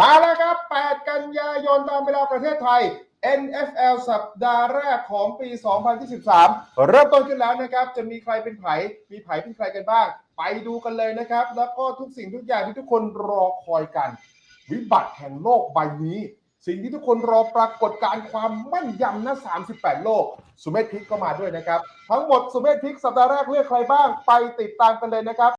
มาแล้วครับ 8 กันยายนตามเวลาประเทศไทย NFL สัปดาห์แรกของปี 2023 เริ่มต้นขึ้นแล้วนะครับ จะมีใครเป็นไผ มีไผเป็นใครกันบ้าง ไปดูกันเลยนะครับ แล้วก็ทุกสิ่งทุกอย่างที่ทุกคนรอคอยกัน วิบัติแห่งโลกใบนี้ สิ่งที่ทุกคนรอปรากฏการความแม่นยำนะ 38 โลก สุเมธพิกก็มาด้วยนะครับ ทั้งหมดสุเมธพิกสัปดาห์แรกเลือกใครบ้าง ไปติดตามกันเลยนะครับ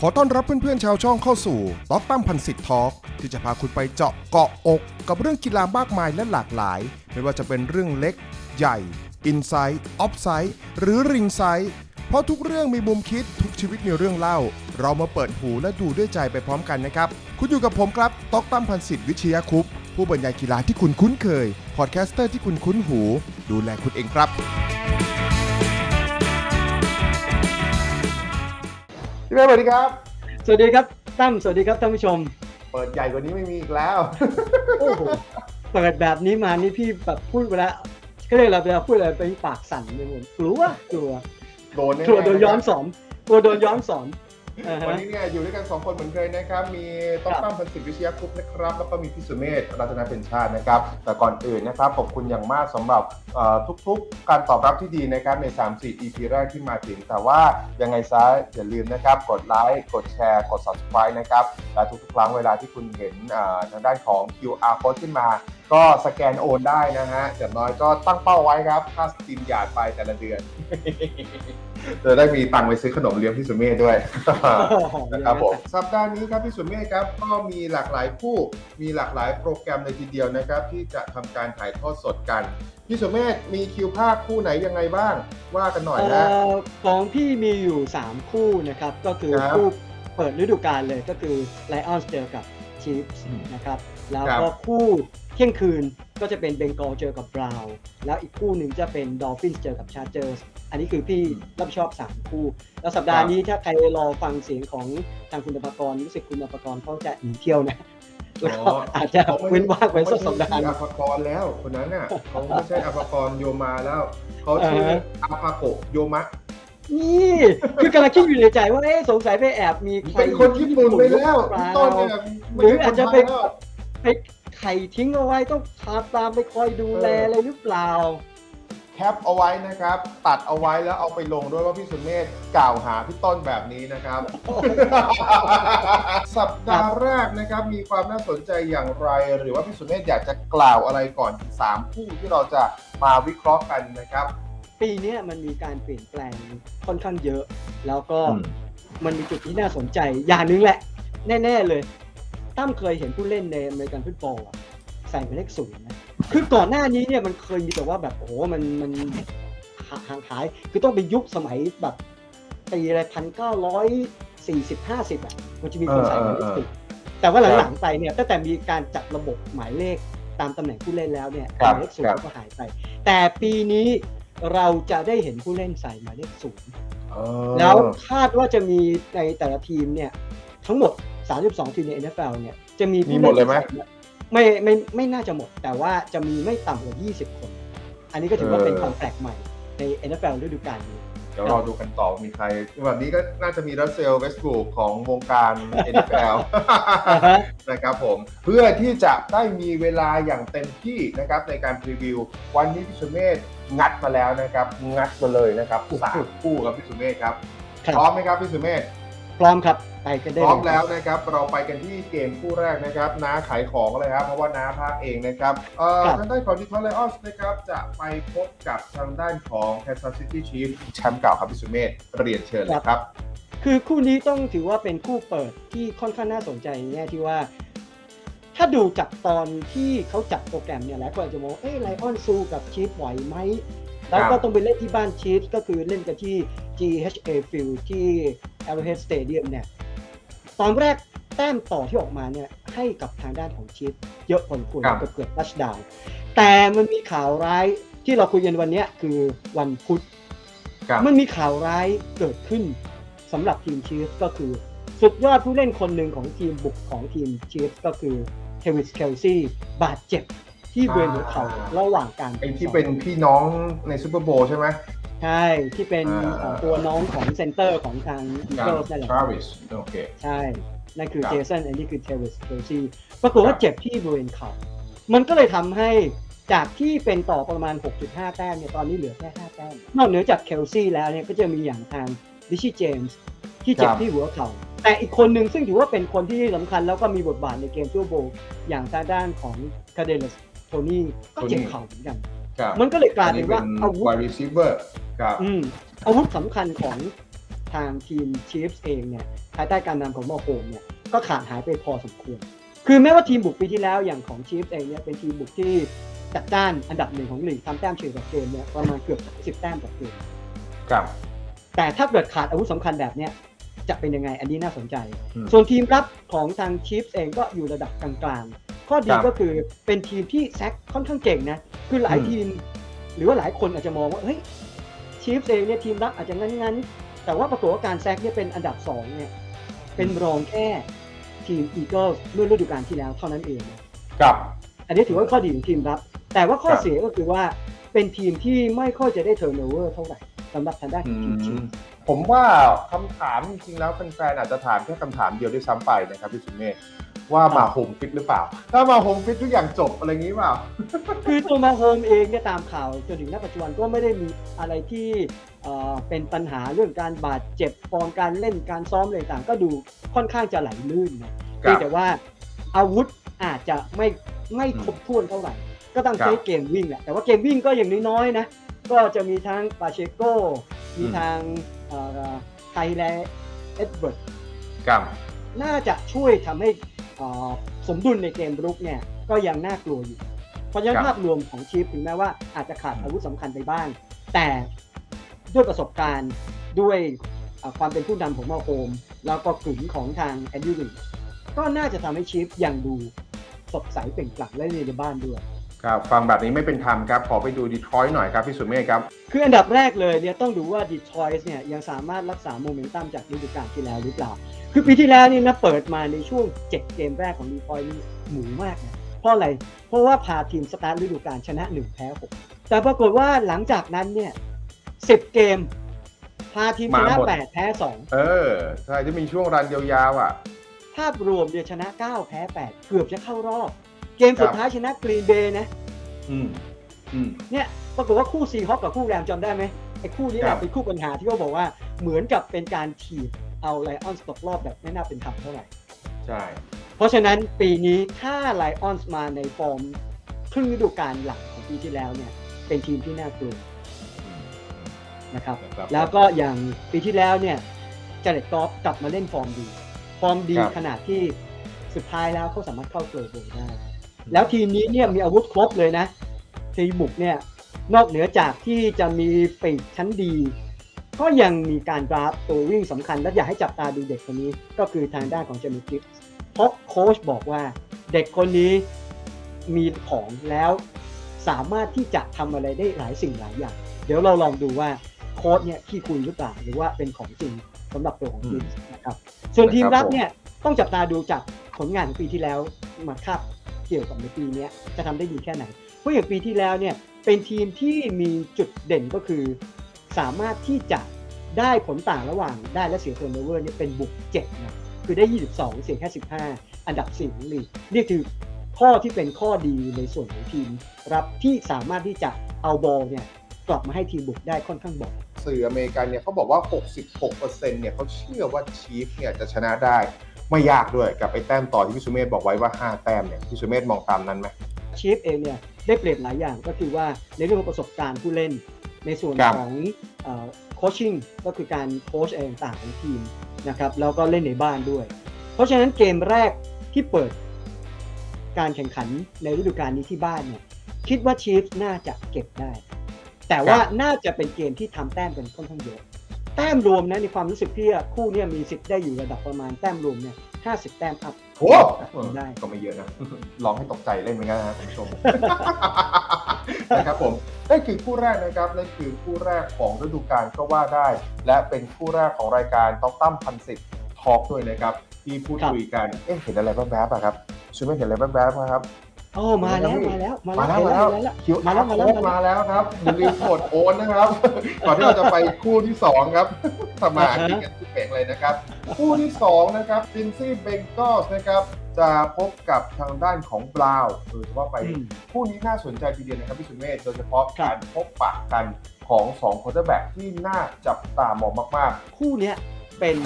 ขอต้อนรับเพื่อนๆชาวช่องเข้าสู่ต็อกตั้มพันสิทธิ์ทอล์กที่จะพาคุณไปเจาะเกาะอก กับเรื่องกีฬามากมายและหลากหลาย ไม่ว่าจะเป็นเรื่องเล็ก ใหญ่อินไซต์ออฟไซต์หรือริงไซต์เพราะทุกเรื่องมีมุมคิดทุกชีวิตมีเรื่องเล่า เรามาเปิดหูและดูด้วยใจไปพร้อมกันนะครับ คุณอยู่กับผมครับต็อกตั้มพันสิทธิ์วิชยาคุปผู้บรรยายกีฬาที่คุณคุ้นเคย พอดแคสเตอร์ที่คุณคุ้นหู ดูแลคุณเองครับ พี่เมย์สวัสดีครับ สวัสดีครับตั้มสวัสดีครับท่านผู้ชม เปิดใหญ่กว่านี้ไม่มีอีกแล้ว โอ้โหเปิดแบบนี้มานี่พี่แบบพูดไปแล้วก็เลยเราเวลาพูดอะไรไปปากสั่นไปหมดกลัวกลัวโดนแน่ๆกลัวโดนย้อนสอนกลัวโดนย้อนสอน อ่าวันฮะนี้เนี่ยอยู่ด้วยกัน 2 คนเหมือนเคยนะครับ มีต้องครับ ตั้มพันศิษย์วิชยาคุปต์นะครับ แล้วก็มีพี่สุเมธรัตนเป็นชาตินะครับ แต่ก่อนอื่นนะครับขอบคุณอย่างมากสำหรับเอ่อทุกๆ การตอบรับที่ดีนะครับใน 3-4 EP แรกที่มาถึง แต่ว่ายังไงซะอย่าลืมนะครับ กดไลค์กดแชร์ กด subscribe นะครับ และทุกๆครั้งเวลาที่คุณเห็นเอ่อทางด้านของ QR code ขึ้นมา ก็สแกนโอนได้นะฮะอย่างน้อยก็ตั้งเป้าไว้ครับค่าสตรีมหยาดไปแต่ละเดือน จะได้มีตังค์ไปซื้อขนมเลี้ยงพี่สุเมธด้วยนะครับผมสัปดาห์นี้ครับพี่สุเมธครับก็มีหลากหลายคู่มีหลากหลายโปรแกรมเลยทีเดียวนะครับ ที่จะทำการถ่ายทอดสดกัน พี่สุเมธมีคิวภาคคู่ไหนยังไงบ้าง ว่ากันหน่อยเอ่นะอของพี่มีอยู่ 3 คู่นะครับ ก็คือครับคู่เปิดฤดูกาลเลยก็คือ Lions เจอกับ Chiefs นะครับ แล้วครับก็คู่เที่ยงคืนก็จะเป็นเบงกอลเจอกับบราวน์แล้วอีกคู่หนึ่งจะเป็น Dolphins เจอกับ Chargers อั นนี้คือพี่รับผิดชอบ 3 คู่ แล้วสัปดาห์นี้ถ้าใครรอฟังเสียงของทางคุณอภากรรู้สึกคุณอภากรเขาจะหนีเที่ยวนะแล้วก็อาจจะเว้นว่างไว้สักสัปดาห์หเขานึ่ไม่งใช่อภากรแล้วคนนั้นน่ะเขาไม่ใช่อภากรโยมาแล้วเขาชื่ออ่าฮะอาภาโกะโยมะนี่คือกำลังคิดอยู่ในใจว่าเอ๊ะสงสัยไปแอบมีใครเป็นคนญี่ปุ่นไปแล้วหรือเปล่าต้นเนี่ยหรืออาจจะไปม่ใช่คนไทยแล้วไปไข่ทิ้งเอาไว้ต้องพาตามไปคอยดูแลเออออะไรหรือเปล่า แคปเอาไว้นะครับ ตัดเอาไว้แล้วเอาไปลงด้วยว่าพี่สุเมธกล่าวหาพี่ต้นแบบนี้นะครับ สัปดาห์แรกนะครับ มีความน่าสนใจอย่างไร หรือว่าพี่สุเมธอยากจะกล่าวอะไรก่อนสามคู่ที่เราจะมาวิเคราะห์กันนะครับ ปีเนี้ยมันมีการเปลี่ยนแปลงค่อนข้างเยอะ แล้วก็อืมมันมีจุดที่น่าสนใจ อย่างหนึงแหละ แน่ ๆ เลยตั้มเคยเห็นผู้เล่นในอเมริกันฟุตบอลอะใส่หมายเลขศูนย์นะ คือก่อนหน้านี้เนี่ยมันเคยมีแต่ว่าแบบโอ้โหมันมันห่างหาย คือต้องเป็นยุคสมัยแบบปีอะไรพันเก้าร้อยสี่สิบห้าสิบอะมันจะมีคนใส่หมายเลขศูนย์แต่ว่าหลังๆไปเนี่ยตั้งแต่มีการจัดระบบหมายเลขตามตำแหน่งผู้เล่นแล้วเนี่ยครัหบมายเลขศูนครับย์ก็หายไป แต่ปีนี้เราจะได้เห็นผู้เล่นใส่หมายเลขศูนย์เออแล้วคาดว่าจะมีในแต่ละทีมเนี่ย ทั้งหมด 32 ทีมใน NFL เนี่ยจะมีมีผู้หมดเลยไหมนที่ใส่ ไม่ไม่ไม่น่าจะหมด แต่ว่าจะมีไม่ต่ำกว่า 20 คน อันนี้ก็ถือว่าเป็นความแปลกใหม่ใน NFL ฤดูกาลนี้เดี๋ยวรอดูกันต่อมีใครแบบนี้ก็น่าจะมีรัสเซลเวสต์บรูคของวงการ NFL นะครับผมเพื่อที่จะได้มีเวลาอย่างเต็มที่นะครับในการพรีวิว วันนี้พี่สุเมธงัดมาแล้วนะครับ งัดมาเลยนะครับสามคู่ครับพี่สุเมธครับครับ พร้อมไหมครับพี่สุเมธพร้อมครับ ไปกันได้พร้อมเยแล้วนะครับเราไปกันที่เกมคู่แรกนะครับน้าขายของเลยครับเพราะว่าน้าภาคเองนะครับเอ่อทางด้านของดีทรอยต์ไลออนส์นะครับจะไปพบกับทางด้านของ Kansas City Chiefs แชมป์เก่าครับพี่สุเมธเรียนเชิญเลยครับ คือคู่นี้ต้องถือว่าเป็นคู่เปิดที่ค่อนข้างน่าสนใจในแง่ที่ว่า ถ้าดูจากตอนที่เขาจัดโปรแกรมเนี่ยหลายคนอาจจะมองว่าเอ้ไลออนซูกับชีฟไหวไหมแล้วก็ต้องไปเล่นที่บ้านชีฟก็คือเล่นกันที่ GHA Field ที่ Arrowhead Stadium เนี่ย ตอนแรกแต้มต่อที่ออกมาเนี่ยให้กับทางด้านของชีฟเยอะพอสมควรครับเกือบเกือบทัชดาวแต่มันมีข่าวร้ายที่เราคุยกันวันเนี้ยคือวันพุธครับมันมีข่าวร้ายเกิดขึ้นสำหรับทีมชีฟก็คือสุดยอดผู้เล่นคนหนึ่งของทีมบุกของทีมชีฟก็คือเทวิสเคลซี่บาดเจ็บที่บริเวณหัวเข่าระหว่างการไอ้ที่เป็นพี่น้องในซูเปอร์โบว์ใช่ไหม ใช่ ที่เป็นอ่าเอ่อตัวน้องของเซนเตอร์ของทางอีกับเกิลนั่นแหละ ทราวิสโอเค ใช่ นั่นคือครับเจสันอันนี้คือเทเวสเคลซีปรากฏว่าครับ เจ็บที่บริเวณเข่า มันก็เลยทำให้จากที่เป็นต่อประมาณ 6.5 แต้มเนี่ย ตอนนี้เหลือแค่ 5 แต้ม นอกเหนือจากเคลซีแล้วเนี่ย ก็จะมีอย่างทางดิชิเจมส์ที่เจ็บที่หัวเข่า แต่อีกคนหนึ่งซึ่งถือว่าเป็นคนที่สำคัญแล้วก็มีบทบาทในเกมซูเปอร์โบว์อย่างทางด้านของคาเดลสโทนี่ก็เจ็บเข่าเหมือนกันครับ มันก็เลยกลายเป็นว่าอัอาวุธวายรีเซิเวอร์ครับอืมอาวุธสำคัญของทางทีมชีฟส์เองเนี่ยภายใต้การนำของมอโฮมเนี่ยก็ขาดหายไปพอสมควร คือแม้ว่าทีมบุกปีที่แล้วอย่างของชีฟส์เองเนี่ยเป็นทีมบุกที่จัดจ้านอันดับหนึ่งของลีกทำแต้มเฉลี่ยต่อเกมเนี่ยประมาณเกือบ10แต้มต่อเกมครับ แต่ถ้าเกิดขาดอาวุธสำคัญแบบเนี้ยจะเป็นยังไงอันนี้น่าสนใจอืมส่วนทีมรับของทางชีฟส์เองก็อยู่ระดับกลางๆ ข้อดีครับก็คือเป็นทีมที่แซกค่อนข้างเก่งนะ คือหลายอืมทีม หรือว่าหลายคนอาจจะมองว่าเฮ้ยชีฟส์เองเนี่ยทีมรับอาจจะงั้นๆ แต่ว่าปรากฏว่าการแซกเนี่ยเป็นอันดับ2เนี่ยเป็นรองแค่ทีมอีเกิลเมื่อฤดูกาลที่แล้วเท่านั้นเองนะกับอันนี้ถือว่าข้อดีของทีมรับ แต่ว่าข้อครับเสียก็คือว่าเป็นทีมที่ไม่ค่อยจะได้เทอร์โนเวอร์เท่าไหร่สำหรับทางด้านของทีมชีฟส์ผมว่าคำถามจริงๆแล้วแฟนๆอาจจะถามแค่คำถามเดียวด้วยซ้ำไปนะครับพี่สุเมธ ว่ามาโฮมฟิตหรือเปล่า ถ้ามาโฮมฟิตทุกอย่างจบอะไรอย่างนี้เปล่า คือตัวมาโฮมเองเนี่ยตามข่าวจนถึงณปัจจุบันก็ไม่ได้มีอะไรที่เอ่อเป็นปัญหาเรื่องการบาดเจ็บฟอร์มการเล่นการซ้อมอะไรต่างๆก็ดูค่อนข้างจะไหลลื่นนะครัเพียบงแต่ว่าอาวุธอาจจะไม่ไม่ครบถ้วนเท่าไหร่ ก็ต้องครับใช้เกมวิ่งแหละแต่ว่าเกมวิ่งก็อย่างน้อยๆนะ ก็จะมีทั้งปาเชโกมีอืมทางเอ่อไคและเอ็ดเวิร์ดกับน่าจะช่วยทำให้เอ่อ สมดุลในเกมรุกเนี่ยก็ยังน่ากลัวอยู่ เพราะฉะนั้นครับภาพรวมของชีฟถึงแม้ว่าอาจจะขาดอาวุธสำคัญไปบ้าง แต่ด้วยประสบการณ์ด้วยเอ่อความเป็นผู้นำของมาโฮม แล้วก็กลุ่มของทางแอนดิวินก็น่าจะทำให้ชีฟยังดูสดใสเปล่งปลั่งและในบ้านด้วยครับฟังแบบนี้ไม่เป็นธรรมครับ ขอไปดูดีทรอยต์หน่อยครับพี่สุเมธครับ คืออันดับแรกเลยเนี่ยต้องดูว่าดีทรอยต์เนี่ยยังสามารถรักษาโมเมนตัมจากฤดูกาลที่แล้วหรือเปล่า คือปีที่แล้วนี่นะเปิดมาในช่วง 7 เกมแรกของดีทรอยต์นี่หมูมากนะเพราะอะไร เพราะว่าพาทีมสตาร์ทฤดูกาลชนะ 1 แพ้ 6 แต่ปรากฏว่าหลังจากนั้นเนี่ย 10 เกม พาทีมชนะมาหมด8แพ้เออ ใช่จะมีช่วงรันยาวๆอะ2ภาพรวมเนี่ยชนะ 9 แพ้ 8 เกือบจะเข้ารอบ เกมสุดท้ายชนะกรีนเบย์นะ อืม อืม เนี่ยปรากฏว่าคู่ซีฮอปกับคู่แรมจำได้ไหมไอ้ คู่นี้แหครัละบเป็นคู่ปัญหาที่เขาบอกว่าเหมือนกับเป็นการถีบเอาไลออนสตกรอบแบบไม่น่าเป็นธรรมเท่าไหร่ใช่เพราะฉะนั้นปีนี้ถ้าไลออนส์มาในฟอร์มครึ่งฤดูกาลหลังของปีที่แล้วเนี่ยเป็นทีมที่น่ากลัวนะครับนะครับแล้วก็อย่างปีที่แล้วเนี่ยเจเน็ตกอฟกลับมาเล่นฟอร์มดี ฟอร์มดีครับขนาดที่สุดท้ายแล้วเขาสามารถเข้าโกลบอลได้ แล้วทีมนี้เนี่ยมีอาวุธครบเลยนะ ทีมบุกเนี่ย นอกเหนือจากที่จะมีปีกชั้นดี ก็ยังมีการดราฟต์ตัววิ่งสำคัญ และอยากให้จับตาดูเด็กคนนี้ก็คือทางด้านของเจมี่กิฟส์เพราะโค้ชบอกว่าเด็กคนนี้มีของแล้วสามารถที่จะทำอะไรได้หลายสิ่งหลายอย่าง เดี๋ยวเราลองดูว่าโค้ชเนี่ยขี้คุยหรือเปล่าหรือว่าเป็นของจริงสำหรับตัวของกิฟส์นะครับส่วนทีมรับเนี่ยต้องจับตาดูจากผลงานของปีที่แล้วมาคาบเกี่ยวกับในปีเนี้ยจะทำได้ดีแค่ไหนเพราะอย่างปีที่แล้วเนี่ย เป็นทีมที่มีจุดเด่นก็คือ สามารถที่จะได้ผลต่างระหว่างได้และเสียเทอร์โนเวอร์เนี่ยเป็นบุก7นะคือได้ 22 เสียแค่15 อันดับ4ของลีกนี่คือข้อที่เป็นข้อดีในส่วนของทีม รับที่สามารถที่จะเอาบอลเนี่ยกลับมาให้ทีมบุกได้ค่อนข้างบ่อยสื่ออเมริกันเนี่ยเขาบอกว่า 66%เนี่ยเขาเชื่อว่าชีฟเนี่ยจะชนะได้ ไม่ยากด้วยกับไอ้แต้มต่อที่พี่สุเมธบอกไว้ว่า 5 แต้มเนี่ยพี่สุเมธมองตามนั้นไหมชีฟเองเนี่ย ได้เปลี่ยนหลายอย่างก็คือว่าในเรื่องของประสบการณ์ผู้เล่น ในส่วนครับของโคชชิ่งก็คือการโค้ชเองต่างของทีมนะครับแล้วก็เล่นในบ้านด้วย เพราะฉะนั้นเกมแรกที่เปิดการแข่งขันในฤดูกาลนี้ที่บ้านเนี่ยคิดว่าชีฟน่าจะเก็บได้ แต่ว่าครับน่าจะเป็นเกมที่ทำแต้มกันค่อนข้างเยอะ แต้มรวมนะในความรู้สึกพี่อะคู่เนี่ยมีสิทธิ์ได้อยู่ระดับประมาณแต้มรวมเนี่ย 50 แต้มอัพโอ้ได้ก็ไม่เยอะนะลองให้ตกใจเล่นเหมือนกันนะครับคุณผู้ชมนะครับผมนั่นคือคู่แรกนะครับนั่นคือคู่แรกของฤดูกาลก็ว่าได้ และเป็นคู่แรกของรายการต้องตั้มพันสิทธิ์ทอล์กด้วยนะครับที่พูดครับคุยกันเอ๊ะเห็นอะไรแวบๆอะครับช่วยไม่เห็นอะไรแวบๆอะครับ โอ้มาแล้วมาแล้วมามาแล้วแล้วเห็นมาแล้วแล้วเห็นแล้ว คิวมาอาแล้วร์มาแล้วโค้ดมาแล้วครับอย่าลืมกดโอนนะครับก่อนที่เราจะไปคู่ที่สองครับสมาธิกันทุกเพลงเลยนะครับ คู่ที่สองนะครับซินซี่เบงกอสนะครับจะพบกับทางด้านของบราวน์โดยเฉพาะไป อืม คู่นี้น่าสนใจทีเดียวนะครับพี่สุเมธโดยเฉพาะครับการพบปะกันของสองคอร์เตอร์แบ็กที่น่าจับตามองมาก คู่เนี้ยเป็น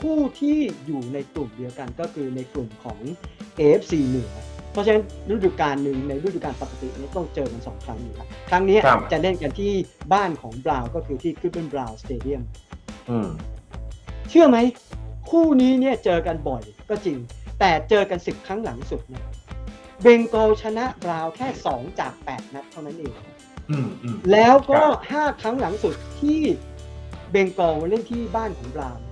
คู่ที่อยู่ในกลุ่มเดียวกันก็คือในกลุ่มของ AFC เหนือ เพราะฉะนั้นฤดูกาลหนึ่งในฤดูกาลปกติเนี่ยต้องเจอกันสองครั้งอยู่แล้วครั้งเนี้ยครับ จะเล่นกันที่บ้านของบราวน์ก็คือที่คริสเบนบราวน์สเตเดียมๆอืม เชื่อไหม คู่นี้เนี่ยเจอกันบ่อยก็จริง แต่เจอกันสิบครั้งหลังสุดเนี่ยเบงกอลชนะบราวน์แค่ 2 จาก 8 นัดเท่านั้นเอง อืมอืม แล้วก็ ครับ 5 ครั้งหลังสุดที่เบงกอลเล่นที่บ้านของบราวน์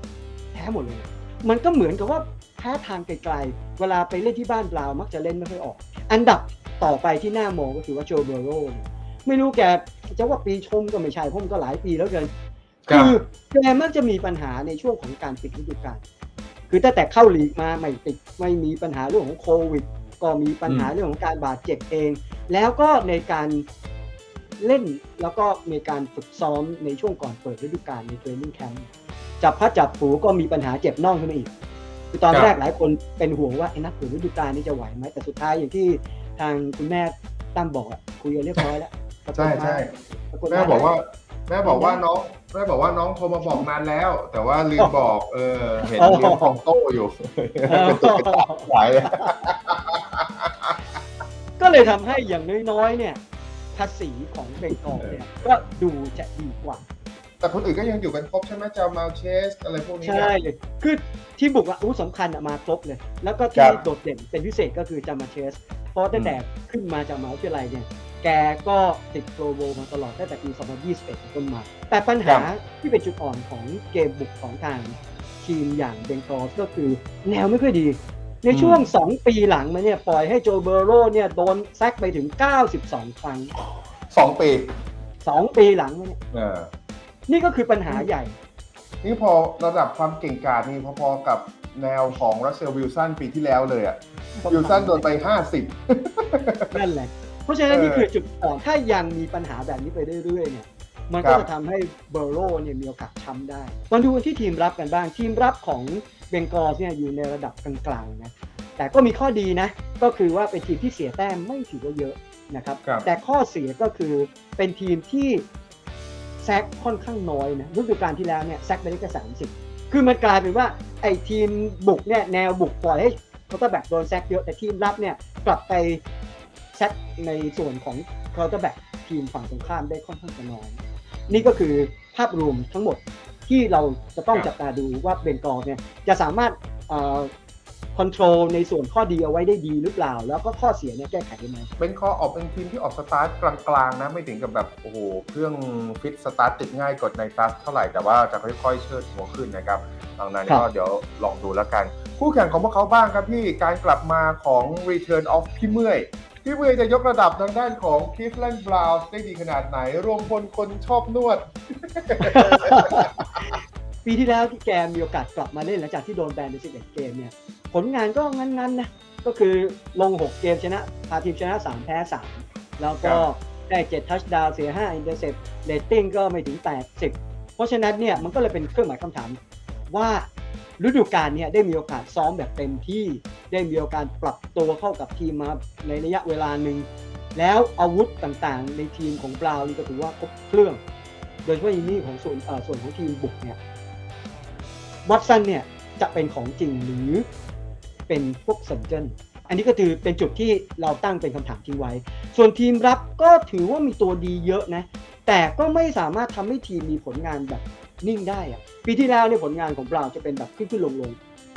แพ้หมดเลย มันก็เหมือนกับว่า แพ้ทางไกลๆ เวลาไปเล่นที่บ้านบราวน์มักจะเล่นไม่ค่อยออก อันดับต่อไปที่น่ามองก็คือว่าโจเบโรเนี่ยไม่รู้แกจะว่าปีชมก็ไม่ใช่เพราะมันก็หลายปีแล้วเกินครับคือแกมักจะมีปัญหาในช่วงของการปิดฤดูกาลคือตั้งแต่เข้าลีกมาไม่ติดไม่มีปัญหาเรื่องของโควิด ก็มีปัญหาเรื่องของการบาดเจ็บเอง แล้วก็ในการเล่นแล้วก็มีการฝึกซ้อมในช่วงก่อนเปิดฤดูกาลในเทรนนิ่งแคมป์จับพัดจับผูก็มีปัญหาเจ็บน่องขึ้นมาอีก คือตอนครับแรกหลายคนเป็นห่วงว่าไอ้นักเปิดฤดูกาลนี่จะไหวไหมแต่สุดท้ายอย่างที่ทางคุณแม่ตั้มบอกอะคุยกันเรียบร้อยแล้วปรากฏใช่ว่าใช่ปรากฏแม่บอกว่า แม่บอกว่าน้องแม่บอกว่าน้องโทรมาบอกนานแล้ว แต่ว่าลืมบอก เออ เห็นอ๋อเลี้ยงของโต้อยู่อ๋อเป็นตัวกระต่ายหลายเลยก็เลยทำให้อย่างน้อยๆเนี่ย ภาษีของเบงกอลเนี่ย ก็ดูจะดีกว่า แต่คนอื่นก็ยังอยู่กันครบใช่ไหมจามาเชส อะไรพวกนี้ ใช่เนี่ยคือที่บุกอะอาวุธสำคัญอะมาครบเลย แล้วก็คที่รับโดดเด่นเป็นพิเศษก็คือจามาเชส เพราะตั้งแต่ขึ้นมาจากมหาวิทยาลัยเนี่ย แกก็ติดโปรโบมาตลอดตั้งแต่ปี 2021เป็นต้นมา แต่ปัญหาที่เป็นจุดอ่อนของเกมบุกของทางทีมอย่างเบงกอลก็คือแนวไม่ค่อยดี ในช่วง 2 ปีหลังมาเนี่ยปล่อยให้โจเบโรเนี่ยโดนแซกไปถึง 92 ครั้งสองปี 2 ปีหลังมาเนี่ยเออ นี่ก็คือปัญหาใหญ่ นี่พอระดับความเก่งกาจนี่พอๆกับแนวของรัสเซลวิลสันปีที่แล้วเลยอะวิลสันโดนไป 50 นั่นแหละ เพราะฉะนั้นเออนี่คือจุดอ่อน ถ้ายังมีปัญหาแบบนี้ไปเรื่อยๆเนี่ย มันก็ครับจะทำให้เบอร์โรเนี่ยมีโอกาสช้ำได้มาดูกันที่ทีมรับกันบ้าง ทีมรับของเบงกอลเนี่ยอยู่ในระดับกลางๆนะ แต่ก็มีข้อดีนะ ก็คือว่าเป็นทีมที่เสียแต้มไม่ถือว่าเยอะนะครับครับแต่ข้อเสียก็คือเป็นทีมที่ แซกค่อนข้างน้อยนะฤดูกาลที่แล้วเนี่ยแซกไปได้แค่สามสิบคือมันกลายเป็นว่าไอ้ทีมบุกเนี่ยแนวบุกปล่อยให้เคาน์เตอร์แบ็กโดนแซกเยอะแต่ทีมรับเนี่ยกลับไปแซกในส่วนของเคาน์เตอร์แบ็กทีมฝั่งตรงข้ามได้ค่อนข้างจะน้อย นี่ก็คือภาพรวมทั้งหมดที่เราจะต้องจับตาดูว่าเบงกอลเนี่ยจะสามารถ คอนโทรลในส่วนข้อดีเอาไว้ได้ดีหรือเปล่า แล้วก็ข้อเสียเนี่ยแก้ไขได้ไหมเป็นคอออกเป็นทีมที่ออกสตาร์ทกลางๆนะไม่ถึงกับแบบโอ้โหเครื่องฟิตสตาร์ทติดง่ายกดในตัสเท่าไหร่แต่ว่าจะค่อยๆเชิดหัวขึ้นนะครับดังนั้นครับก็เดี๋ยวลองดูแล้วกัน คู่แข่งของพวกเขาบ้างครับพี่การกลับมาของ Return of พี่เมื่อยพี่เมื่อยจะยกระดับทางด้านของ Cleveland Browns ได้ดีขนาดไหน รวมพลคนชอบนวด ปีที่แล้วที่แกมีโอกาสกลับมาเล่นหลังจากที่โดนแบนใน11 เกมเนี่ย ผลงานก็งั้นๆนะก็คือลง 6 เกมชนะพาทีมชนะ 3 แพ้ 3 แล้วก็ได้ 7 ทัชดาวเสีย 5 อินเตอร์เซปเรตติ้งก็ไม่ถึง 80 เพราะฉะนั้นเนี่ยมันก็เลยเป็นเครื่องหมายคำถามว่าฤดูกาลเนี่ยได้มีโอกาสซ้อมแบบเต็มที่ ได้มีโอกาสปรับตัวเข้ากับทีมมาในระยะเวลาหนึ่ง แล้วอาวุธต่างๆ ในทีมของบราวน์นี่ก็ถือว่าครบเครื่อง โดยเฉพาะอย่างนี้ของส่วนเอ่อส่วนของทีมบุกเนี่ยวัตสันเนี่ยจะเป็นของจริงหรือ เป็นพวกเซนเจนอันนี้ก็คือเป็นจุดที่เราตั้งเป็นคำถามทิ้งไว้ ส่วนทีมรับก็ถือว่ามีตัวดีเยอะนะ แต่ก็ไม่สามารถทำให้ทีมมีผลงานแบบนิ่งได้อะปีที่แล้วเนี่ยผลงานของบราวน์จะเป็นแบบขึ้นขึ้นลงลง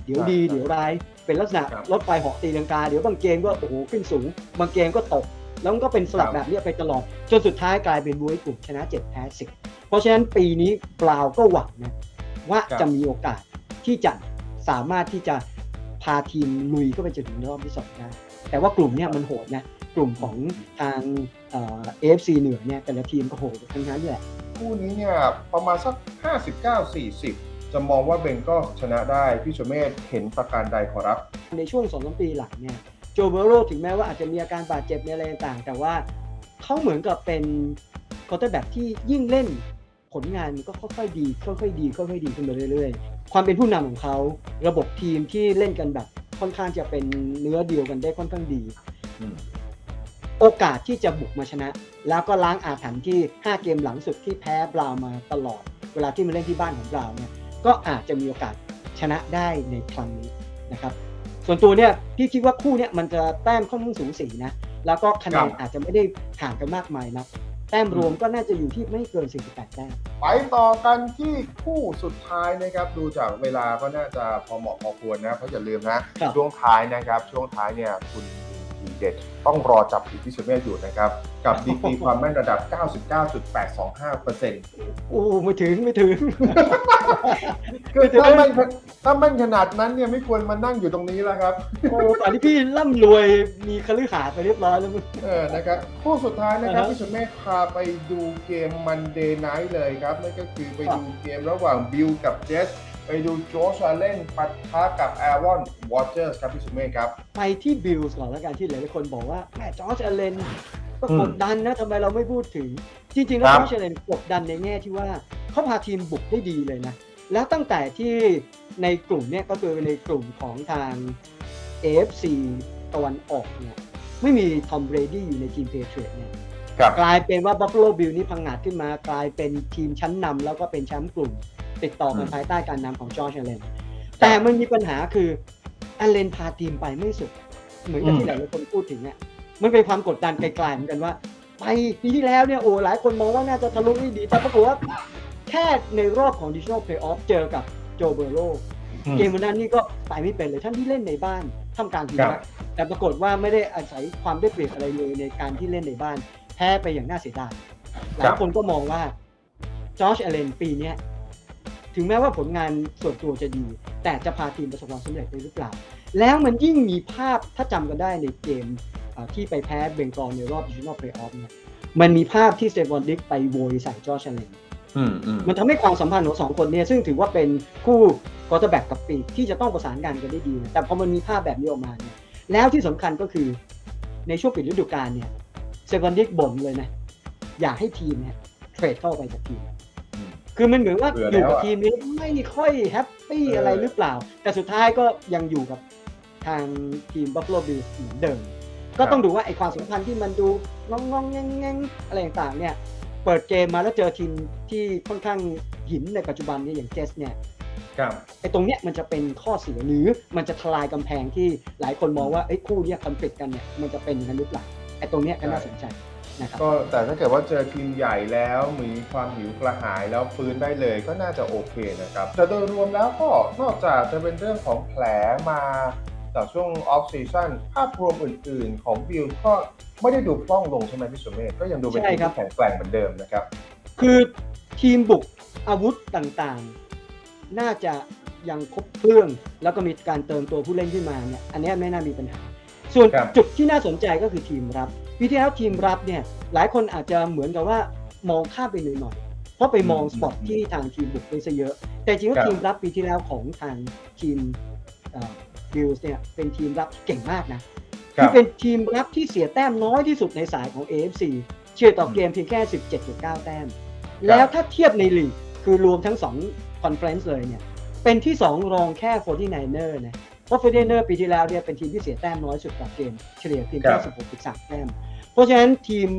เดี๋ยวดีครับเดี๋ยวร้าย เป็นลักษณะครับรถไฟเหาะตีลังกา เดี๋ยวบางเกมก็โอ้โหขึ้นสูง บางเกมก็ตก แล้วมันก็เป็นสลับครับแบบเนี้ยไปตลอด จนสุดท้ายกลายเป็นบวยกลุ่มชนะ7แพ้10เพราะฉะนั้นปีนี้บราวน์ก็หวังนะว่าครับจะมีโอกาสที่จะสามารถที่จะ พาทีมลุยเข้าไปจนถึงรอบที่สองได้แต่ว่ากลุ่มเนี้ยมันโหดนะกลุ่มของทางเอ่อ AFC เหนือเนี่ยแต่ละทีมก็โหดทั้งนั้นแหละคู่นี้เนี่ยประมาณสัก 59-40 จะมองว่าเบงก็ชนะได้ พี่ชเมธเห็นประการใดขอรับ ในช่วงสองสามปีหลังเนี่ยโจเบโรถึงแม้ว่าอาจจะมีอาการบาดเจ็บในอะไรต่างๆแต่ว่าเขาเหมือนกับเป็นคอร์เตอร์แบ็กที่ยิ่งเล่น ผลงานมันก็ค่อยๆดี ค่อยๆดีค่อยๆดีขึ้นมาเรื่อยๆ ความเป็นผู้นำของเขาระบบทีมที่เล่นกันแบบ ค่อนข้างจะเป็นเนื้อเดียวกันได้ค่อนข้างดีอืมโอกาสที่จะบุกมาชนะ แล้วก็ล้างอาถรรพ์ที่ 5 เกมหลังสุดที่แพ้บราวน์มาตลอด เวลาที่มาเล่นที่บ้านของบราวน์เนี่ยก็อาจจะมีโอกาสชนะได้ในครั้งนี้นะครับ ส่วนตัวเนี่ยพี่คิดว่าคู่เนี่ยมันจะแต้มค่อนข้างสูงสีนะแล้วก็คะแนนครับอาจจะไม่ได้ห่างกันมากมายนะแต้มรวมก็น่าจะอยู่ที่ไม่เกิน 48 แต้ม ไปต่อกันที่คู่สุดท้ายนะครับ ดูจากเวลาก็น่าจะพอเหมาะพอควรนะ เพราะอย่าลืมนะ ครับ ช่วงท้ายนะครับ ช่วงท้ายเนี่ยคุณที เด็ด ต้องรอจับผิดที่สุดเมธอยู่นะครับ กับดีกรีความแม่นระดับ 99.825%โอ้ไม่ถึงไม่ถึง คือถ้าแม่นถ้าแม่นขนาดนั้นเนี่ยไม่ควรมานั่งอยู่ตรงนี้แล้วครับโอ้ตอนที่พี่ร่ำรวยมีคฤหาสน์ไปเรียบร้อยแล้วมึงเออนะครับคู่สุดท้ายนะครับอ่าฮะพี่สุเมธพาไปดูเกมมันเดย์ไนท์เลยครับนั่นก็คือไปครับดูเกมระหว่างบิลกับเจส ไปดูโจชาเล่นปะทะกับแอรอนวอเตอร์สครับพี่สุเมธครับ ไปที่บิลส์ก่อนแล้วกันที่หลายๆคนบอกว่าแหมจอร์จอเลนก็อืมกดดันนะทำไมเราไม่พูดถึง จริง ๆ แล้วคจรับอร์จอเลนกดดันในแง่ที่ว่าเขาพาทีมบุกได้ดีเลยนะ แล้วตั้งแต่ที่ในกลุ่มเนี่ยก็คือในกลุ่มของทาง AFC ตะวันออกเนี่ยไม่มีทอมเบรดี้อยู่ในทีมเพเทร t เนี่ยครับกลายเป็นว่า Buffalo Bill นี่พังงาดขึ้นมากลายเป็นทีมชั้นนำแล้วก็เป็นแชมป์กลุ่ม ติดต่อกันอืมภายใต้การนำของจอร์จอเลนแต่มันมีปัญหาคืออเลนพาทีมไปไม่สุด เหมือนกับที่หลายๆคนพูดถึงเนี่ยมันเป็นความกดดันไกลๆเหมือนกันว่า ไปปีที่แล้วเนี่ยโอ้หลายคนมองว่าน่าจะทะลุได้ดี แต่ปรากฏว่าแค่ในรอบของดิจิทัลเพลย์ออฟเจอกับโจเบโรเกมวันนั้นนี่ก็ไปไม่เป็นเลยท่านที่เล่นในบ้านทำกลารทีครัมะบแต่ปรากฏว่าไม่ได้อาศัยความได้เปรียบอะไรเลยในการที่เล่นในบ้านแพ้ไปอย่างน่าเสียดายหลายคนก็มองว่าจอร์จอเลนปีเนี้ย ถึงแม้ว่าผลงานส่วนตัวจะดี แต่จะพาทีมประสบความสำเร็จได้หรือเปล่า แล้วมันยิ่งมีภาพถ้าจำกันได้ในเกมอ่าที่ไปแพ้เบงกอลในรอบดิจิทัลเพลย์ออฟเนี่ยมันมีภาพที่เซฟอนดิกไปโวยใส่จอร์จอเลนอืมอืมมันทำให้ความสัมพันธ์ของสองคนเนี่ยซึ่งถือว่าเป็นคู่กอร์เตอร์แบ็กกับปีกที่จะต้องประสานงานกันได้ดีนะแต่พอมันมีภาพแบบนี้ออกมาเนี่ยแล้วที่สำคัญก็คือในช่วงปิดฤดูกาลเนี่ยเซวันดิกบ่นเลยนะ อยากให้ทีมเนี่ยเทรดเข้าไปจากทีมอืม คือมันเหมือนว่าเบื่ออยู่กับแล้วอะทีมนี้ไม่ค่อยแฮปปี้เออออะไรหรือเปล่า แต่สุดท้ายก็ยังอยู่กับทางทีมบัฟฟ a l o บิลส์เหมือนเดิม ก็ต้องดูว่าไอความสัมพันธ์ที่มันดูงองงองแงงแงงอะไรต่างๆเนี่ย เปิดเกมมาแล้วเจอทีมที่ค่อนข้างหินในปัจจุบันนี้อย่างเจสเนี่ยครับไอ้ตรงเนี้ยมันจะเป็นข้อเสียหรือมันจะทลายกำแพงที่หลายคนมองว่าไอ้ยคู่เนี้ยคอนฟ lict กันเนี่ยมันจะเป็นอย่างนั้นหรือเปล่าไอ้ตรงเนี้ยก็น่าสนใจ นะครับก็แต่ถ้าเกิดว่าเจอทีมใหญ่แล้วมีความหิวกระหายแล้วฟื้นได้เลยก็น่าจะโอเคนะครับแต่โดยรวมแล้วก็นอกจากจะเป็นเรื่องของแผลมาจากช่วงออฟซีซั่นภาพรวมอื่น ๆ ของบิลก็ไม่ได้ดูพร่องลงใช่ไหมพี่สุเมธก็ยังดูเป็นใช่ทีมครับที่แข็งแกร่งเหมือนเดิมนะครับ คือทีมบุกอาวุธต่างๆ น่าจะยังครบเครื่อง แล้วก็มีการเติมตัวผู้เล่นขึ้นมาเนี่ยอันเนี้ยไม่น่ามีปัญหา ส่วนครับจุดที่น่าสนใจก็คือทีมรับ ปีที่แล้วทีมรับเนี่ยหลายคนอาจจะเหมือนกับว่ามองข้ามไปหน่อยๆเพราะไปมองสปอตที่ทางทีมบุกไปซะเยอะ แต่จริงๆแล้วทีมรับปีที่แล้วของทางทีมบิลส์เนี่ยเป็นทีมรับที่เก่งมากนะครัคือบเป็นทีมรับที่เสียแต้มน้อยที่สุดในสายของ AFC เชื่อต่อเกมเพียงแค่ 17.9 แต้ม แล้วถ้าเทียบในลีกคือรวมทั้ง2คอนเฟรนซ์เลยเนี่ยเป็นที่ 2 รองแค่ 49er นะ เพราะ 49er ปีที่แล้วเนี่ยเป็นทีมที่เสียแต้มน้อยสุดต่อเกมเฉลี่ยเพียงคแค่รับ16.3แต้ม เพราะฉะนั้นทีม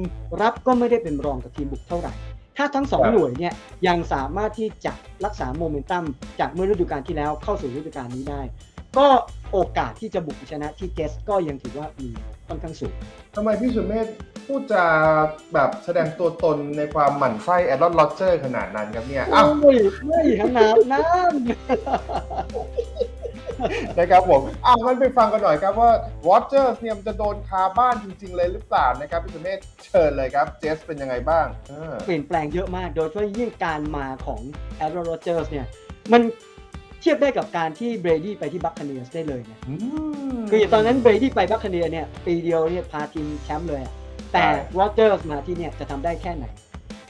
รับก็ไม่ได้เป็นรองกับทีมบุกเท่าไหร่ ถ้าทั้งสองครับหน่วยเนี่ยยังสามารถที่จะรักษาโมเมนตัมจากเมื่อฤดูกาลที่แล้วเข้าสู่ฤดูกาลนี้ได้ ก็โอกาสที่จะบุกไปชนะที่เจสก็ยังถือว่ามีค่อนข้างสูงทำไมพี่สุเมธพูดจาแบบแสดงตัวตนในความหมั่นไส้แอดลอนลอเจอร์ขนาดนั้นครับเนี่ย อ้าวไม่ไม่ขนาดนั้น นะครับผมอะมันไปฟังกันหน่อยครับว่าวอเ e อร์เนี่ยมันจะโดนคาบ้านจริง ๆ เลยหรือเปล่านะครับพี่สุเมธเชิญเลยครับเจสเป็นยังไงบ้างเออเปลี่ยนแปลงเยอะมาก โดยเฉพาะยิ่งการมาของ a อ r o n Rodgers เนี่ยมันเทียบได้กับการที่เบรดี้ไปที่บัคคาเนียสได้เลยนะอืมคืออย่างตอนนั้นเบรดี้ไปบัคคาเนียเนี่ยปีเดียวเนี่ยพาทีมแชมป์เลยอะแต่ใช่โรเจอร์สมาที่เนี่ยจะทำได้แค่ไหน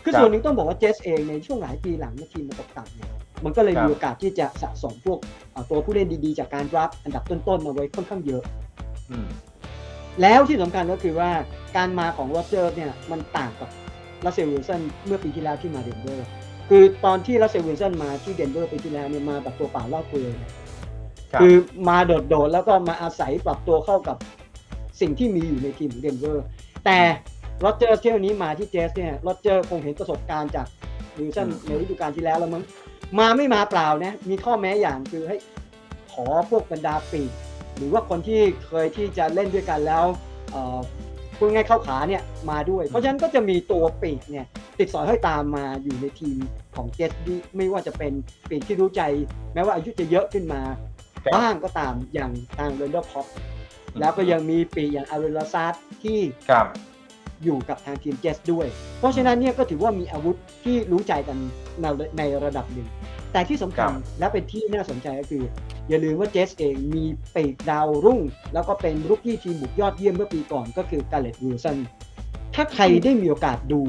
คือครับส่วนหนึ่งต้องบอกว่าเจสเองในช่วงหลายปีหลังเนี่ยทีมมันตกต่ำเนี่ย มันก็เลยครับมีโอกาสที่จะสะสมพวกเอ่อตัวผู้เล่นดีๆ จากการรับอันดับต้นๆมาไว้ค่อนข้างเยอะอืมแล้วที่สำคัญก็คือว่าการมาของโรเจอร์เนี่ยมันต่างกับลัสเซลวิลสันเมื่อปีที่แล้วที่มาเดนเวอร์คือตอนที่ลัสเซลวิลสันมาที่เดนเวอร์ปีที่แล้วเนี่ยมาแบบตัวเปล่าเล่าเปลือยเลยครับคือมาโดดๆแล้วก็มาอาศัยปรับตัวเข้ากับสิ่งที่มีอยู่ในทีมของเดนเวอร์แต่โรเจอร์เที่ยวนี้มาที่เจสเนี่ยโรเจอร์คงเห็นประสบการณ์จากวิลสันอืมในฤดูกาลที่แล้วแล้วมั้ง มาไม่มาเปล่านะมีข้อแม้อย่างคือให้ขอพวกบรรดาปีกหรือว่าคนที่เคยที่จะเล่นด้วยกันแล้วเอ่อพูดง่ายๆเข้าขาเนี่ยมาด้วย เพราะฉะนั้นก็จะมีตัวปีกเนี่ยติดสอยห้อยตามมาอยู่ในทีมของเจสที่ไม่ว่าจะเป็นปีกที่รู้ใจ แม้ว่าอายุจะเยอะขึ้นมาครับบ้างก็ตามอย่างทางเรนเดอร์พอปแล้วก็ยังมีปีกอย่างอาริลาซาร์ที่ครับอยู่กับทางทีมเจสด้วย เพราะฉะนั้นเนี่ยก็ถือว่ามีอาวุธที่รู้ใจกัน ในในระดับหนึ่ง แต่ที่สำคัญครับและเป็นที่น่าสนใจก็คือ อย่าลืมว่าเจสเองมีปีกดาวรุ่ง แล้วก็เป็นรุกกี้ทีมบุกยอดเยี่ยมเมื่อปีก่อนก็คือกาเลตวิลสันถ้าใครได้มีโอกาสดู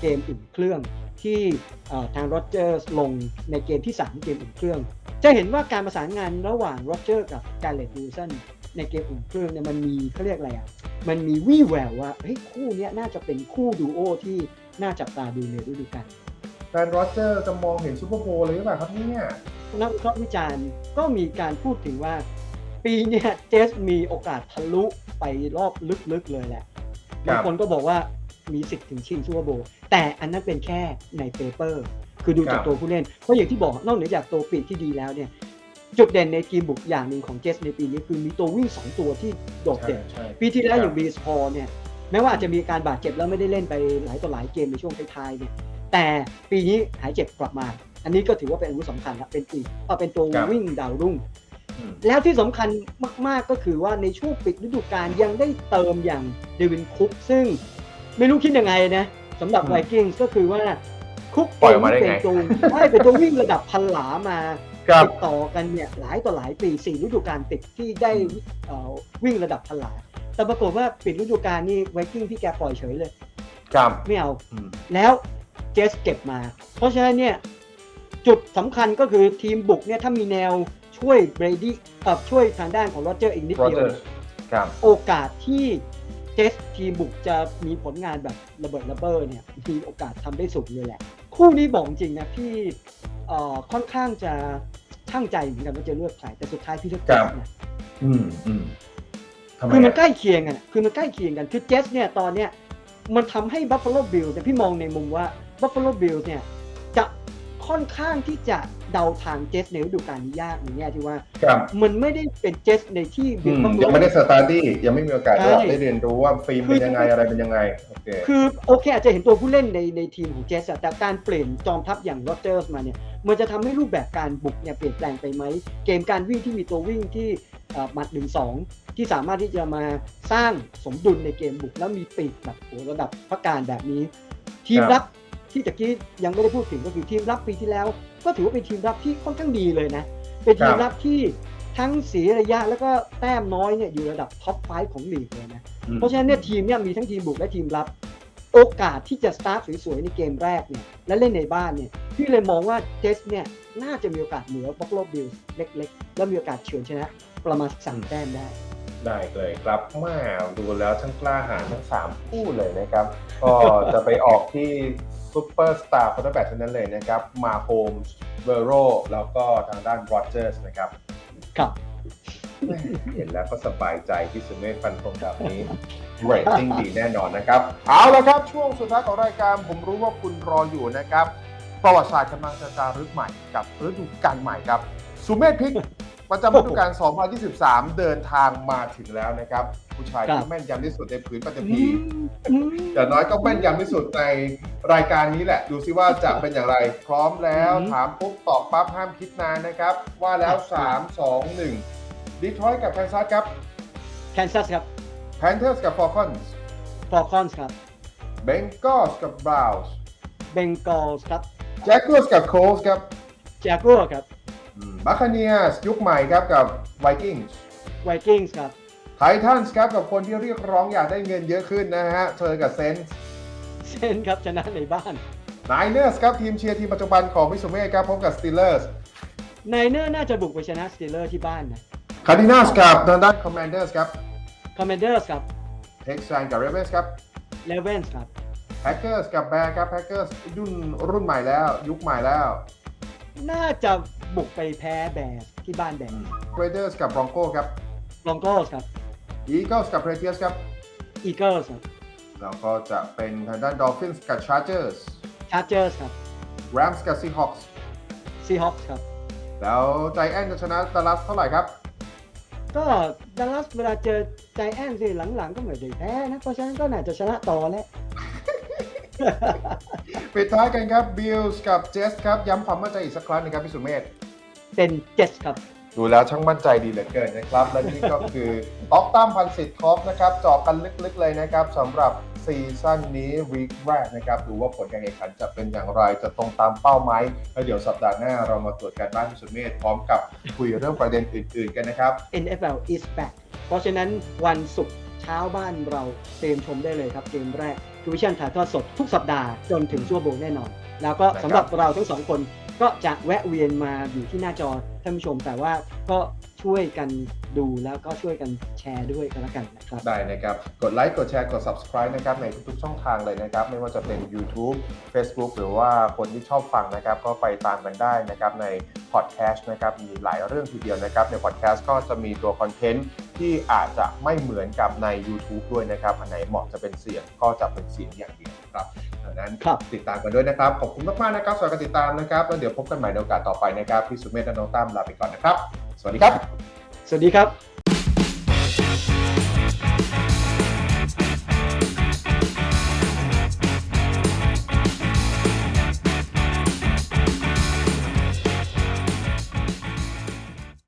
เกมอุ่นเครื่องที่เอ่อทางโรเจอร์ลงในเกมที่ 3 เกมอุ่นเครื่อง จะเห็นว่าการประสานงานระหว่างโรเจอร์กับกาเลตวิลสันในเกมอุ่นเครื่องเนี่ยมันมีเขาเรียกอะไรอะ มันมีวี่แววว่าเฮ้ยคู่เนี้ยน่าจะเป็นคู่ดูโอที่น่าจับตาดูในฤดูกาล แฟนโรเจอร์จะมองเห็นซูเปอร์โบว์เลยหรือเปล่าครับเนี่ยนักวิเคราะห์วิจารณ์ก็มีการพูดถึงว่า ปีเนี้ยเจสมีโอกาสทะลุไปรอบลึกๆเลยแหละครับบางคนก็บอกว่ามีสิทธิ์ถึงชิงซูเปอร์โบว์แต่อันนั้นเป็นแค่ในเปเปอร์ คือดูจากตัวผู้เล่น เพราะอย่างที่บอกนอกเหนือจากตัวปีกที่ดีแล้วเนี่ย จุดเด่นในทีมบุกอย่างหนึ่งของเจสในปีนี้คือมีตัววิ่งสองตัวที่โดดใช่เด่นใช่ปีที่แล้ครับวอย่างบีสพอเนี่ยแม้ว่าอาจจะมีการบาดเจ็บแล้วไม่ได้เล่นไปหลายต่อหลายเกมในช่วงท้ายๆเนี่ย แต่ปีนี้หายเจ็บกลับมา อันนี้ก็ถือว่าเป็นอาวุธสำคัญละเป็นปีกเอ่อเป็นตัวครับวิ่งดาวรุ่งอืมแล้วที่สำคัญมาก ๆ ก็คือว่าในช่วงปิดฤดูกาลยังได้เติมอย่างเดวินคุกซึ่งไม่รู้คิดยังไงนะสำหรับอืมไวกิ้งก็คือว่าคุกปล่อยออกมาได้เป็นไงตัวใช่เป็นตัววิ่งระดับพันหลามาครับติดต่อกันเนี่ยหลายต่อหลายปีสี่ฤดูกาลติดที่ได้เอ่อวิ่งระดับพันหลา แต่ปรากฏว่าปิดฤดูกาลนี่ไวกิ้งที่แกปล่อยเฉยเลย ครับไม่เอาอืมแล้ว เจสเก็บมา เพราะฉะนั้นเนี่ยจุดสำคัญก็คือทีมบุกเนี่ยถ้ามีแนวช่วยเบรดี้เอ่อช่วยทางด้านของโรเจอร์อีกนิดโรเดียวเจอร์ครับ โอกาสที่เจสทีมบุกจะมีผลงานแบบระเบิดระเบ้อเนี่ยมีโอกาสทำได้สูงเลยแหละ คู่นี้บอกจริงนะพี่เอ่อค่อนข้างจะช่างใจเหมือนกันว่าจะเลือกใครแต่สุดท้ายพี่เลือกเจครัสบนะอืมอืมทำไมคือมันอะใกล้เคียงกันอะคือมันใกล้เคียงกันคือเจสเนี่ยตอนเนี้ยมันทำให้บัฟฟาโลบิลแต่พี่มองในมุมว่า บัฟฟาโลบิลเนี่ยจะค่อนข้างที่จะเดาทางเจสในฤดูกาลนี้ยากในแง่ที่ว่าครับมันไม่ได้เป็นเจสในที่อืบิลมต้องยังไม่ได้สตาร์ดี้ยังไม่มีโอกาสใช่ได้เรียนรู้ว่าฟิล์มเป็นยังไงอะไรเป็นยังไงโอเคคือโอเคอาจจะเห็นตัวผู้เล่นในในทีมของเจสอะแต่การเปลี่ยนจอมทัพอย่างโรเจอร์สมาเนี่ยมันจะทำให้รูปแบบการบุกเนี่ยเปลี่ยนแปลงไปไหม เกมการวิ่งที่มีตัววิ่งที่เอ่อหมัดหนึ่งสองที่สามารถที่จะมาสร้างสมดุลในเกมบุกแล้วมีปีกแบบโหระดับพักการแบบนี้ ทีมครับรับ ที่ตะกี้ยังไม่ได้พูดถึงก็คือทีมรับปีที่แล้ว ก็ถือว่าเป็นทีมรับที่ค่อนข้างดีเลยนะ เป็นทีมรับที่ทั้งเสียระยะแล้วก็แต้มน้อยเนี่ยอยู่ระดับท็อปไฟของลีกเลยนะอืมเพราะฉะนั้นเนี่ยทีมเนี่ยมีทั้งทีมบุกและทีมรับ โอกาสที่จะสตาร์ทสวยๆในเกมแรกเนี่ยและเล่นในบ้านเนี่ยพี่เลยมองว่าเจสเนี่ยน่าจะมีโอกาสเหนือบัฟฟาโลบิลส์เล็กๆ แล้วมีโอกาสเฉือนชนะประมาณสักสามแต้มได้ได้เลยครับแม่ดูแล้วช่างกล้าหาญทั้งสามคู่เลยนะครับ ก็จะไปออกที่ ซูเปอร์สตาร์คนละแบบเท่านั้นเลยนะครับ มาโฮมส์เวโรแล้วก็ทางด้านโรเจอร์สนะครับ ครับแม่เห็นแล้วก็สบายใจที่สุเมธฟันธงแบบนี้เรตติ้งดีแน่นอนนะครับ เอาละครับ ช่วงสุดท้ายของรายการผมรู้ว่าคุณรออยู่นะครับ ประวัติศาสตร์กำลังจะจารึกใหม่กับฤดูกาลใหม่ครับ สุเมธพิก ประจำฤดูกาล 2023 เดินทางมาถึงแล้วนะครับ ผู้ชายครัที่บแม่นยำที่สุดในผืนปัตตอืภีมอืมอย่างน้อยก็แม่นยำที่สุดในรายการนี้แหละ ดูซิว่าจะเป็นอย่างไร พร้อมแล้วอืมถามปุ๊บตอบปั๊บห้ามคิดนานนะครับ ว่าแล้ว 3 2 1ดีทรอยต์กับแคนซัสครับแคนซัสครับแพนเทอร์สกับฟอร์คอนส์ฟอร์คอนส์ครับเบงกอสกับบราวส์เบงกอลส์ครับแจ็คเกอร์สกับโคลส์ครับแจ็คกัวครับ บัคเนียสยุคใหม่ครับกับไวกิ้งส์ไวกิ้งส์ครับไททันส์ครับกับคนที่เรียกร้องอยากได้เงินเยอะขึ้นนะฮะเธอกับเซนส์เซนครับชนะในบ้านไนเนอร์สครับทีมเชียร์ทีมปัจจุบันของพิสุเมฆครับพบกับสตีลเลอร์สไนเนอร์น่าจะบุกไปชนะสตีลเลอร์ที่บ้านนะคาร์ดินาสกับทางด้านคอมมานเดอร์สครับคอมเมนเดอร์สครับ Texans กับ Ravens ครับเลเวนส์ครับ Packers กับ Bears ครับ Packers รุ่นรุ่นใหม่แล้ว ยุคใหม่แล้ว น่าจะ บุกไปแพ้แบร์ที่บ้านแบร์ Raiders กับ Broncos ครับบรองโกสครับ Eagles กับ Patriots ครับอีเกิลส์ครับแล้วก็จะเป็นทางด้าน Dolphins กับ Chargers ชาร์เจอร์สครับ Rams กับ Seahawks ซีฮอคส์ครับ แล้ว Giants จะชนะ Dallas เท่าไหร่ครับ ก็ดัลลัสเวลาเจอใจแอนสิหลังๆก็ไม่ได้แพ้นะ เพราะฉะนั้นก็น่าจะชนะต่อแล้ว ปิดท้ายกันครับ Bills กับ Jets ครับย้ำความมั่นใจอีกสักครั้งหนึงครับพี่สุเมธ เป็นเจสครับ ดูแล้วช่างมั่นใจดีเหลือเกินนะครับ และนี่ก็คือท็อกตั้มพันสิทธิ์ท็อกนะครับเจาะกันลึกๆเลยนะครับสำหรับซีซั่นนี้วีคแรกนะครับดูว่าผลการแข่งขันจะเป็นอย่างไรจะตรงตามเป้าไหมแล้วเดี๋ยวสัปดาห์หน้าเรามาตรวจการบ้านพิสุเมธพร้อมกับคุยเรื่องประเด็นอื่น ๆกันนะครับ NFL is back เพราะฉะนั้นวันศุกร์เช้าบ้านเราเตรียมชมได้เลยครับเกมแรกทู วิชั่นถ่ายทอดสดทุกสัปดาห์จนถึงชั่วโมงแน่นอน แล้วก็สำหรับเราทั้งสองคน ก็จะแวะเวียนมาอยู่ที่หน้าจอท่านผู้ชมแต่ว่าก็ช่วยกันดูแล้วก็ช่วยกันแชร์ด้วยกันละกันนะครับ ได้นะครับ กดไลค์ กดแชร์ กด subscribe นะครับ ในทุกๆช่องทางเลยนะครับ ไม่ว่าจะเป็น YouTube Facebook หรือว่าคนที่ชอบฟังนะครับ ก็ไปตามกันได้นะครับ ใน podcast นะครับ มีหลายเรื่องทีเดียวนะครับ ใน podcast ก็จะมีตัวคอนเทนต์ที่อาจจะไม่เหมือนกับใน YouTube ด้วยนะครับ อันไหนเหมาะจะเป็นเสียงก็จะเป็นเสียงอย่างเดียว นะครับดังนั้นครับติดตามกันด้วยนะครับ ขอบคุณมากๆนะครับสำหรับการติดตามนะครับ แล้วเดี๋ยวพบกันใหม่ในโอกาสต่อไปนะครับ พี่สุเมธและน้องตั้มลาไปก่อนนะครับ สวัสดีครับ สวัสดีครับ